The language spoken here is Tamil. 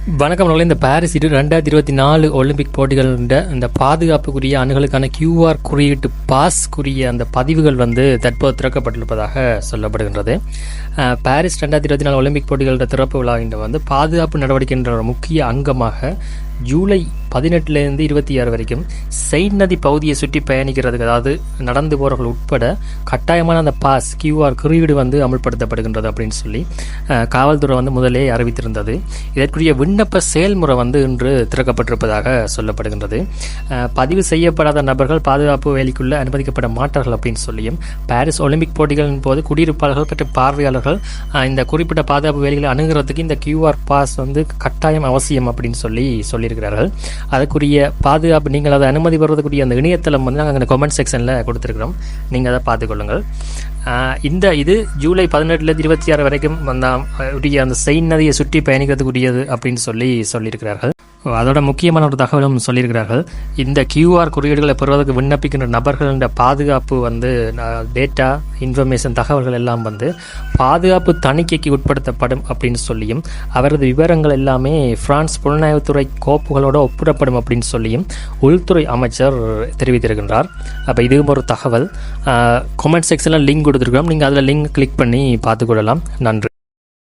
வணக்கம் நண்பர்களே. இந்த பாரிஸ் இரு ரெண்டாயிரத்தி இருபத்தி நாலு ஒலிம்பிக் போட்டிகளின் இந்த பாதுகாப்புக்குரிய அணுகளுக்கான கியூஆர் குறியீட்டு பாஸ்க்குரிய அந்த பதிவுகள் வந்து தற்போது திறக்கப்பட்டிருப்பதாக சொல்லப்படுகின்றது பாரிஸ் ரெண்டாயிரத்தி இருபத்தி நாலு ஒலிம்பிக் போட்டிகளோட திறப்பு விழாவின் வந்து பாதுகாப்பு நடவடிக்கைன்ற ஒரு முக்கிய அங்கமாக ஜூலை பதினெட்டுலேருந்து இருபத்தி ஆறு வரைக்கும் செயின்ட் நதி பகுதியை சுற்றி பயணிக்கிறதுக்கு அதாவது நடந்து போகிறவர்கள் உட்பட கட்டாயமான அந்த பாஸ் கியூஆர் குறியீடு வந்து அமல்படுத்தப்படுகின்றது அப்படின்னு சொல்லி காவல்துறை வந்து முதலே அறிவித்திருந்தது. இதற்குரிய விண்ணப்ப செயல்முறை வந்து இன்று திறக்கப்பட்டிருப்பதாக சொல்லப்படுகின்றது. பதிவு செய்யப்படாத நபர்கள் பாதுகாப்பு வேலைக்குள்ள அனுமதிக்கப்பட மாட்டார்கள் அப்படின்னு சொல்லியும் பாரிஸ் ஒலிம்பிக் போட்டிகளின் போது குடியிருப்பாளர்கள் மற்றும் பார்வையாளர்கள் இந்த குறிப்பிட்ட பாதுகாப்பு வேலைகளை அணுகுறதுக்கு இந்த கியூஆர் பாஸ் வந்து கட்டாயம் அவசியம் அப்படின்னு சொல்லி சொல்லியிருக்கிறார்கள். அதுக்குரிய பாதுகாப்பு நீங்கள் அதை அனுமதி பெறுவதற்குரிய அந்த இணையதளம் வந்து நாங்கள் அந்த கமெண்ட் செக்ஷனில் கொடுத்துருக்குறோம். நீங்கள் அதை பார்த்துக்கொள்ளுங்கள் ஆஹ் இந்த இது ஜூலை பதினெட்டுலேருந்து இருபத்தி ஆறு வரைக்கும் அந்த உரிய அந்த செயின் நதியை சுற்றி பயணிக்கிறதுக்குரியது அப்படின்னு சொல்லி சொல்லியிருக்கிறார்கள். அதோட முக்கியமான ஒரு தகவலும் சொல்லியிருக்கிறார்கள். இந்த கியூஆர் குறியீடுகளை பெறுவதற்கு விண்ணப்பிக்கின்ற நபர்களின் பாதுகாப்பு வந்து டேட்டா இன்ஃபர்மேஷன் தகவல்கள் எல்லாம் வந்து பாதுகாப்பு தணிக்கைக்கு உட்படுத்தப்படும் அப்படின்னு சொல்லியும் அவரது விவரங்கள் எல்லாமே பிரான்ஸ் புலனாய்வுத்துறை கோப்புகளோடு ஒப்பிடப்படும் அப்படின்னு சொல்லியும் உள்துறை அமைச்சர் தெரிவித்திருக்கின்றார். அப்போ இதுவும் ஒரு தகவல். கமெண்ட் செக்ஷனில் லிங்க் கொடுத்துருக்கோம் நீங்கள் அதில் லிங்க் கிளிக் பண்ணி பார்த்துக்கொள்ளலாம் நன்றி.